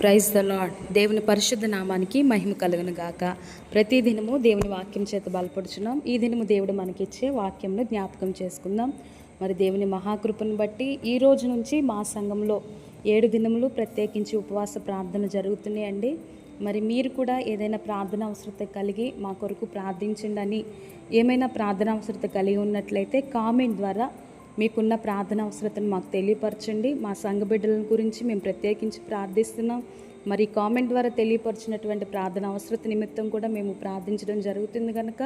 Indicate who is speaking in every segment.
Speaker 1: Praise the lord దేవుని పరిశుద్ధ నామానికి మహిమ కలుగును గాక. ప్రతి దినము దేవుని వాక్యం చేత బలపడుచున్నాం. ఈ దినము దేవుడు మనకిచ్చే వాక్యంను జ్ఞాపకం చేసుకుందాం. మరి దేవుని మహాకృపను బట్టి ఈ రోజు నుంచి మా సంఘంలో ఏడు దినములు ప్రత్యేకించి ఉపవాస ప్రార్థన జరుగుతున్నాయండి. మరి మీరు కూడా ఏదైనా ప్రార్థన అవసరత కలిగి మా కొరకు ప్రార్థించండి అని ఏమైనా ప్రార్థన అవసరత కలిగి ఉన్నట్లయితే కామెంట్ ద్వారా మీకున్న ప్రార్థన అవసరతను మాకు తెలియపరచండి. మా సంఘ బిడ్డల గురించి మేము ప్రత్యేకించి ప్రార్థిస్తున్నాం. మరి కామెంట్ ద్వారా తెలియపరిచినటువంటి ప్రార్థన అవసరత నిమిత్తం కూడా మేము ప్రార్థించడం జరుగుతుంది కనుక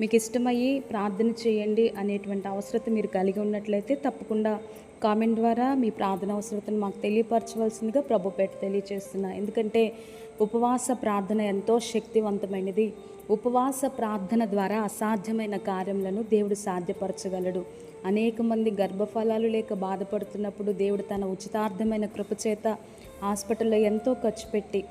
Speaker 1: మీకు ఇష్టమయ్యి ప్రార్థన చేయండి అనేటువంటి అవసరత మీరు కలిగి ఉన్నట్లయితే తప్పకుండా కామెంట్ ద్వారా మీ ప్రార్థన అవసరతను మాకు తెలియపరచవలసిందిగా ప్రభుపేట తెలియచేస్తున్నా. ఎందుకంటే ఉపవాస ప్రార్థన ఎంతో శక్తివంతమైనది. ఉపవాస ప్రార్థన ద్వారా అసాధ్యమైన కార్యములను దేవుడు సాధ్యపరచగలడు. అనేక మంది గర్భఫలాలు లేక బాధపడుతున్నప్పుడు దేవుడు తన ఉచితార్థమైన కృపచేత హాస్పిటల్లో ఎంతో ఖర్చు పెట్టి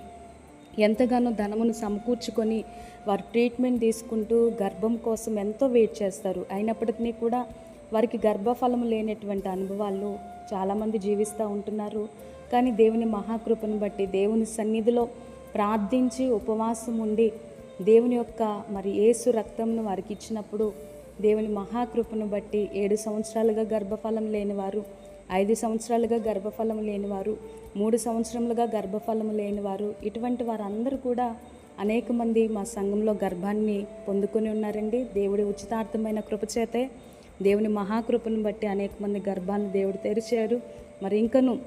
Speaker 1: ఎంతగానో ధనమును సమకూర్చుకొని వారు ట్రీట్మెంట్ తీసుకుంటూ గర్భం కోసం ఎంతో వెయిట్ చేస్తారు. అయినప్పటికీ కూడా వారికి గర్భఫలం లేనటువంటి అనుభవాలు చాలామంది జీవిస్తూ ఉంటున్నారు. కానీ దేవుని మహాకృపను బట్టి దేవుని సన్నిధిలో ప్రార్థించి ఉపవాసం ఉండి దేవుని యొక్క మరి ఏసు రక్తంను వారికి ఇచ్చినప్పుడు దేవుని మహాకృపను బట్టి ఏడు సంవత్సరాలుగా గర్భఫలం లేనివారు ఐదు సంవత్సరాలుగా గర్భఫలం లేనివారు మూడు సంవత్సరములుగా గర్భఫలం లేనివారు ఇటువంటి వారందరూ కూడా అనేక మంది మా సంఘంలో గర్భాన్ని పొందుకొని ఉన్నారండి. దేవుడి ఉచితార్థమైన కృపచేతే దేవుని మహాకృపను బట్టి అనేక మంది గర్భాన్ని దేవుడు తెరిచారు. మరి ఇంకను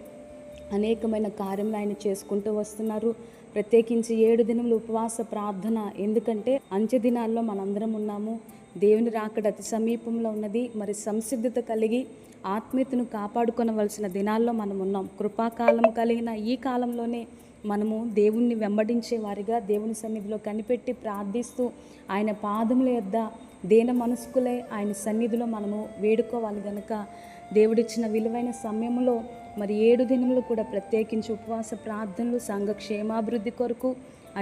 Speaker 1: అనేకమైన కార్యములు ఆయన చేసుకుంటూ వస్తున్నారు. ప్రత్యేకించి ఏడు దినములు ఉపవాస ప్రార్థన. ఎందుకంటే అంచె దినాల్లో మనందరం ఉన్నాము. దేవుని రాకడ అతి సమీపంలో ఉన్నది. మరి సంసిద్ధత కలిగి ఆత్మీయతను కాపాడుకొనవలసిన దినాల్లో మనం ఉన్నాం. కృపాకాలం కలిగిన ఈ కాలంలోనే మనము దేవుణ్ణి వెంబడించే వారిగా దేవుని సన్నిధిలో కనిపెట్టి ప్రార్థిస్తూ ఆయన పాదముల యొద్ద దేన మనసుకులే ఆయన సన్నిధిలో మనము వేడుకోవాలి గనుక దేవుడిచ్చిన విలువైన సమయంలో మరి ఏడు దినములు కూడా ప్రత్యేకించి ఉపవాస ప్రార్థనలు సంఘ క్షేమాభివృద్ధి కొరకు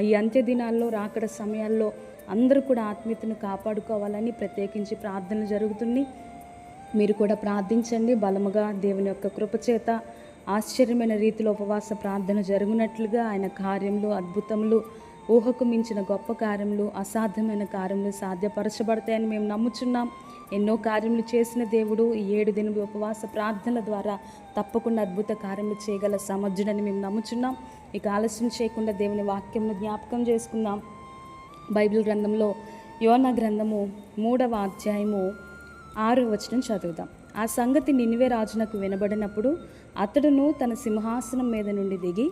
Speaker 1: ఈ అంత్య దినాల్లో రాకడ సమయాల్లో అందరూ కూడా ఆత్మీయతను కాపాడుకోవాలని ప్రత్యేకించి ప్రార్థనలు జరుగుతుంది మీరు కూడా ప్రార్థించండి. బలముగా దేవుని యొక్క కృపచేత ఆశ్చర్యమైన రీతిలో ఉపవాస ప్రార్థన జరుగునట్లుగా ఆయన కార్యములు అద్భుతములు ఊహకు మించిన గొప్ప కార్యములు అసాధ్యమైన కార్యములు సాధ్యపరచబడతాయని మేము నమ్ముచున్నాం. ఎన్నో కార్యములు చేసిన దేవుడు ఈ ఏడు దినములు ఉపవాస ప్రార్థనల ద్వారా తప్పకుండా అద్భుత కార్యములు చేయగల సమర్థుడని మేము నమ్ముచున్నాం. ఇక ఆలస్యం చేయకుండా దేవుని వాక్యంను జ్ఞాపకం చేసుకుందాం. బైబిల్ గ్రంథంలో యోన గ్రంథము మూడవ అధ్యాయము ఆరు వచనం చదువుదాం. ఆ సంగతి నినివే రాజునకు వినబడినప్పుడు అతడును తన సింహాసనం మీద నుండి దిగి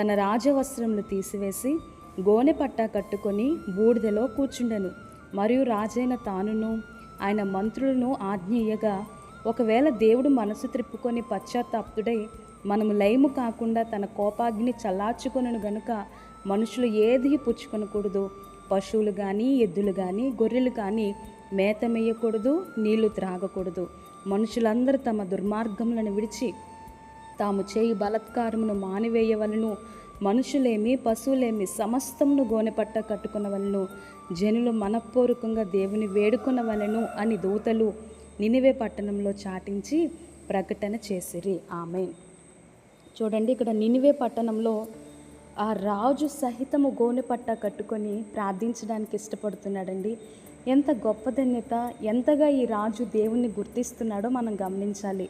Speaker 1: తన రాజవస్త్రములు తీసివేసి గోనె పట్టా కట్టుకొని బూడిదలో కూర్చుండెను. మరియు రాజైన తానును ఆయన మంత్రులను ఆజ్ఞేయగా ఒకవేళ దేవుడు మనసు త్రిప్పుకొని పశ్చాత్తాప్తుడై మనము లయము కాకుండా తన కోపాగ్ని చల్లార్చుకొనను గనుక మనుషులు ఏది పుచ్చుకొనకూడదు? పశువులు కానీ ఎద్దులు కానీ గొర్రెలు కానీ మేత మేయకూడదు నీళ్ళు త్రాగకూడదు. మనుషులందరూ తమ దుర్మార్గములను విడిచి తాము చేయి బలత్కారమును మానివేయవలను మనుషులేమి పశువులేమి సమస్తమును గోనెపట్ట కట్టుకునవలను జనులు మనపూర్వకంగా దేవుని వేడుకునవలను అని దూతలు నినివే పట్టణంలో చాటించి ప్రకటన చేసిరి. ఆమె చూడండి ఇక్కడ నినివే పట్టణంలో ఆ రాజు సహితము గోనెపట్ట కట్టుకొని ప్రార్థించడానికి ఇష్టపడుతున్నాడండి. ఎంత గొప్ప ధన్యత ఎంతగా ఈ రాజు దేవుణ్ణి గుర్తిస్తున్నాడో మనం గమనించాలి.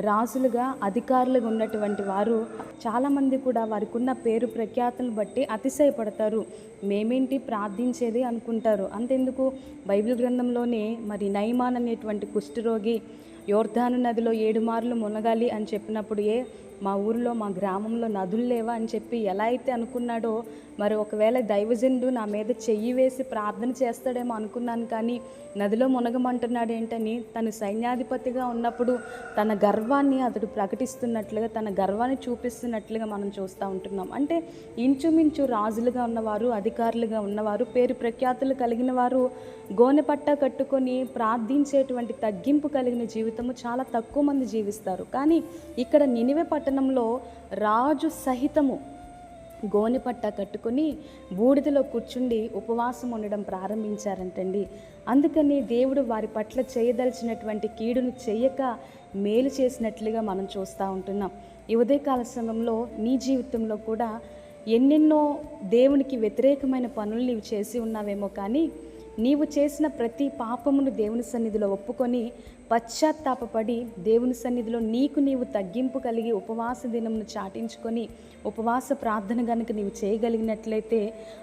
Speaker 1: రాజులుగా అధికారులుగా ఉన్నటువంటి వారు చాలామంది కూడా వారికి ఉన్న పేరు ప్రఖ్యాతులను బట్టి అతిశయపడతారు. మేమేంటి ప్రార్థించేది అనుకుంటారు. అంతెందుకు? బైబిల్ గ్రంథంలోనే మరి నైమాన్ అనేటువంటి కుష్ఠరోగి యోర్ధాను నదిలో ఏడు మార్లు మునగాలి అని చెప్పినప్పుడు ఏ మా ఊరిలో మా గ్రామంలో నదులు లేవా అని చెప్పి ఎలా అయితే అనుకున్నాడో మరి ఒకవేళ దైవజనుడు నా మీద చెయ్యి వేసి ప్రార్థన చేస్తాడేమో అనుకున్నాను కానీ నదిలో మునగమంటున్నాడు ఏంటని తను సైన్యాధిపతిగా ఉన్నప్పుడు తన గర్వాన్ని అతడు ప్రకటిస్తున్నట్లుగా తన గర్వాన్ని చూపిస్తున్నట్లుగా మనం చూస్తూ ఉంటున్నాం. అంటే ఇంచుమించు రాజులుగా ఉన్నవారు అధికారులుగా ఉన్నవారు పేరు ప్రఖ్యాతులు కలిగిన వారు గోనెపట్ట కట్టుకొని ప్రార్థించేటువంటి తగ్గింపు కలిగిన జీవితం జీవితము చాలా తక్కువ మంది జీవిస్తారు. కానీ ఇక్కడ నినివే పట్టణంలో రాజు సహితము గోనిపట్ట కట్టుకొని బూడిదలో కూర్చుండి ఉపవాసం ఉండడం ప్రారంభించారంటండి. అందుకని దేవుడు వారి పట్ల చేయదలిచినటువంటి కీడును చేయక మేలు చేసినట్లుగా మనం చూస్తూ ఉంటున్నాం. ఈ ఉదయకాల సమయంలో నీ జీవితంలో కూడా ఎన్నెన్నో దేవునికి వ్యతిరేకమైన పనులు నీవు చేసి ఉన్నావేమో కానీ నీవు చేసిన ప్రతి పాపమును దేవుని సన్నిధిలో ఒప్పుకొని పశ్చాత్తాపపడి దేవుని సన్నిధిలో నీకు నీవు తగ్గింపు కలిగి ఉపవాస దినమును చాటించుకొని ఉపవాస ప్రార్థన కనుక నీవు చేయగలిగినట్లయితే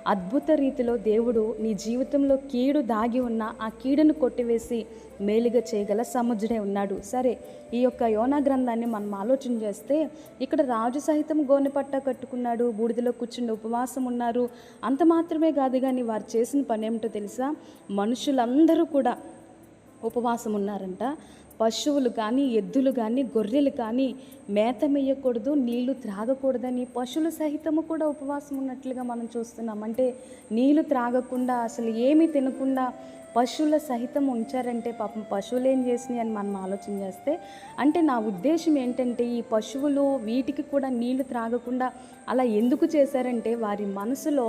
Speaker 1: అద్భుత రీతిలో దేవుడు నీ జీవితంలో కీడు దాగి ఉన్న ఆ కీడును కొట్టివేసి మేలుగా చేయగల సముద్రుడే ఉన్నాడు. సరే ఈ యొక్క యోనా గ్రంథాన్ని మనం ఆలోచన చేస్తే ఇక్కడ రాజు సహితం గోనె పట్ట కట్టుకున్నాడు బూడిదలో కూర్చుని ఉపవాసం ఉన్నారు. అంత మాత్రమే కాదు కానీ వారు చేసిన పని ఏమిటో తెలుసా? మనుషులందరూ కూడా ఉపవాసం ఉన్నారంట పశువులు కానీ ఎద్దులు కానీ గొర్రెలు కానీ మేత మేయకూడదు నీళ్ళు త్రాగకూడదని పశువులు సహితము కూడా ఉపవాసం ఉన్నట్లుగా మనం చూస్తున్నాం. అంటే నీళ్ళు త్రాగకుండా అసలు ఏమీ తినకుండా పశువుల సహితం ఉంచారంటే పాపం పశువులు ఏం చేసినాయి అని మనం ఆలోచన చేస్తే అంటే నా ఉద్దేశం ఏంటంటే ఈ పశువులు వీటికి కూడా నీళ్ళు త్రాగకుండా అలా ఎందుకు చేశారంటే వారి మనసులో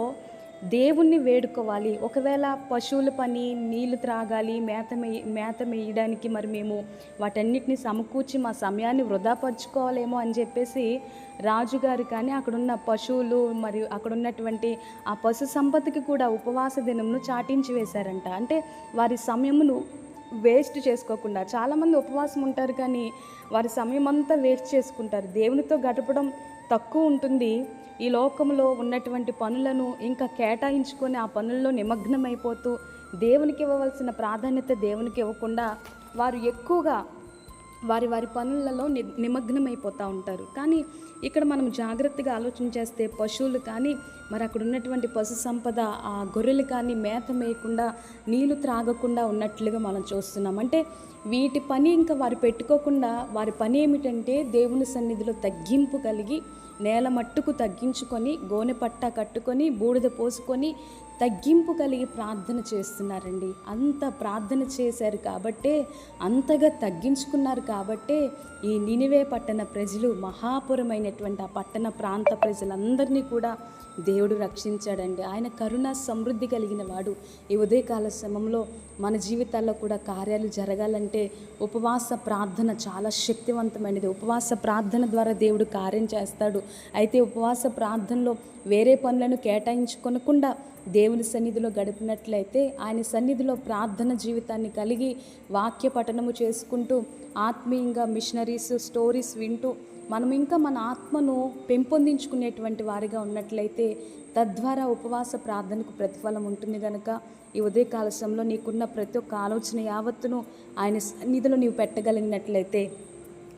Speaker 1: దేవుణ్ణి వేడుకోవాలి. ఒకవేళ పశువుల పని నీళ్ళు త్రాగాలి మేత మేత మేయడానికి మరి మేము వాటన్నిటిని సమకూర్చి మా సమయాన్ని వృధాపరుచుకోవాలేమో అని చెప్పేసి రాజుగారు కానీ అక్కడున్న పశువులు మరియు అక్కడున్నటువంటి ఆ పశు సంపదకి కూడా ఉపవాస దినంను చాటించి వేశారంట. అంటే వారి సమయమును వేస్ట్ చేసుకోకుండా చాలామంది ఉపవాసం ఉంటారు కానీ వారి సమయం అంతా వేస్ట్ చేసుకుంటారు. దేవునితో గడపడం తక్కువ ఉంటుంది. ఈ లోకంలో ఉన్నటువంటి పనులను ఇంకా కేటాయించుకొని ఆ పనుల్లో నిమగ్నమైపోతూ దేవునికి ఇవ్వవలసిన ప్రాధాన్యత దేవునికి ఇవ్వకుండా వారు ఎక్కువగా వారి వారి పనులలో ని నిమగ్నమైపోతూ ఉంటారు. కానీ ఇక్కడ మనం జాగ్రత్తగా ఆలోచన చేస్తే పశువులు కానీ మరి అక్కడ ఉన్నటువంటి పశు సంపద ఆ గొర్రెలు కానీ మేత మేయకుండా నీళ్ళు త్రాగకుండా ఉన్నట్లుగా మనం చూస్తున్నాం. అంటే వీటి పని ఇంకా వారు పెట్టుకోకుండా వారి పని ఏమిటంటే దేవుని సన్నిధిలో తగ్గింపు కలిగి నేల మట్టుకు తగ్గించుకొని గోనె పట్ట కట్టుకొని బూడిద పోసుకొని తగ్గింపు కలిగి ప్రార్థన చేస్తున్నారండి. అంత ప్రార్థన చేశారు కాబట్టే అంతగా తగ్గించుకున్నారు కాబట్టే ఈ నినివే పట్టణ ప్రజలు మహాపురమైనటువంటి ఆ పట్టణ ప్రాంత ప్రజలందరినీ కూడా దేవుడు రక్షించాడండి. ఆయన కరుణ సమృద్ధి కలిగిన వాడు. ఈ ఉదయకాల సమయంలో మన జీవితాల్లో కూడా కార్యాలు జరగాలంటే ఉపవాస ప్రార్థన చాలా శక్తివంతమైనది. ఉపవాస ప్రార్థన ద్వారా దేవుడు కార్యం చేస్తాడు. అయితే ఉపవాస ప్రార్థనలో వేరే పనులను కేటాయించుకొనకుండా దేవుని సన్నిధిలో గడిపినట్లయితే ఆయన సన్నిధిలో ప్రార్థన జీవితాన్ని కలిగి వాక్య పఠనము చేసుకుంటూ ఆత్మీయంగా మిషనరీస్ స్టోరీస్ వింటూ మనం ఇంకా మన ఆత్మను పెంపొందించుకునేటువంటి వారిగా ఉన్నట్లయితే తద్వారా ఉపవాస ప్రార్థనకు ప్రతిఫలం ఉంటుంది కనుక ఈ ఉదయకాల సమయంలో నీకున్న ప్రతి ఒక్క ఆలోచన యావత్తును ఆయన సన్నిధిలో నీవు పెట్టగలిగినట్లయితే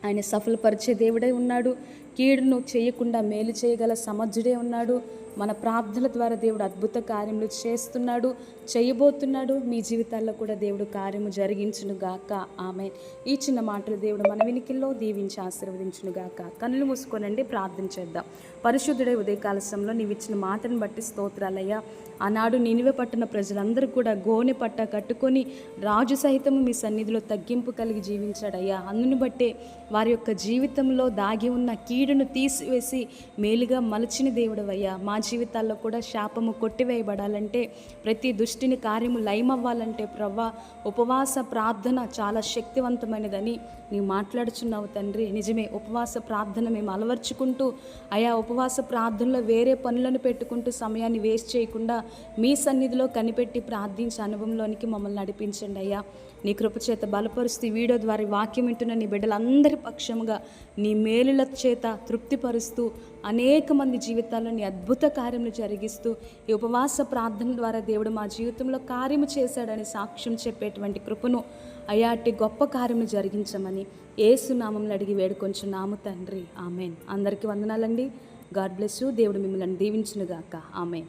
Speaker 1: ఆయన సఫలపరిచే దేవుడై ఉన్నాడు. కీడును చేయకుండా మేలు చేయగల సమర్థుడే ఉన్నాడు. మన ప్రార్థనల ద్వారా దేవుడు అద్భుత కార్యములు చేస్తున్నాడు చేయబోతున్నాడు. మీ జీవితాల్లో కూడా దేవుడు కార్యము జరిగించును గాక ఆమె ఈ చిన్న మాటలు దేవుడు మన వినికిల్లో దీవించి ఆశీర్వదించును గాక కన్నులు మూసుకోనండి ప్రార్థన చేద్దాం. పరిశుద్ధుడే ఉదయకాల నీవు ఇచ్చిన మాటను బట్టి స్తోత్రాలయ్యా. ఆనాడు నినివే పట్టిన ప్రజలందరూ కూడా గోనె పట్ట కట్టుకొని రాజు సహితము మీ సన్నిధిలో తగ్గింపు కలిగి జీవించాడయ్యా. అందును బట్టే వారి యొక్క జీవితంలో దాగి ఉన్న కీడును తీసివేసి మేలుగా మలచిన దేవుడవయ్యా. మా జీవితాల్లో కూడా శాపము కొట్టివేయబడాలంటే ప్రతి దుష్టిని కార్యము లయమవ్వాలంటే ప్రవ్వా ఉపవాస ప్రార్థన చాలా శక్తివంతమైనదని నీవు మాట్లాడుచున్నావు తండ్రి. నిజమే ఉపవాస ప్రార్థన మేము అలవర్చుకుంటూ ఆయా ఉపవాస ప్రార్థనలో వేరే పనులను పెట్టుకుంటూ సమయాన్ని వేస్ట్ చేయకుండా మీ సన్నిధిలో కనిపెట్టి ప్రార్థించే అనుభవంలోనికి మమ్మల్ని నడిపించండి అయ్యా. నీ కృపచేత బలపరుస్తూ వీడియో ద్వారా వాక్యం వింటున్న నీ బిడ్డలందరి పక్షముగా నీ మేలుల చేత తృప్తిపరుస్తూ అనేక మంది జీవితాల్లో నీ అద్భుత కార్యములు జరిగిస్తూ ఈ ఉపవాస ప్రార్థన ద్వారా దేవుడు మా జీవితంలో కార్యము చేశాడని సాక్ష్యం చెప్పేటువంటి కృపను అయాటి గొప్ప కార్యము జరిగించమని ఏసునామంలో అడిగి వేడుకొంచున్నాము తండ్రి. ఆమెన్. అందరికీ వందనాలండి. God bless you. దేవుడు మిమ్మల్ని దీవించునుగాక. ఆమెన్.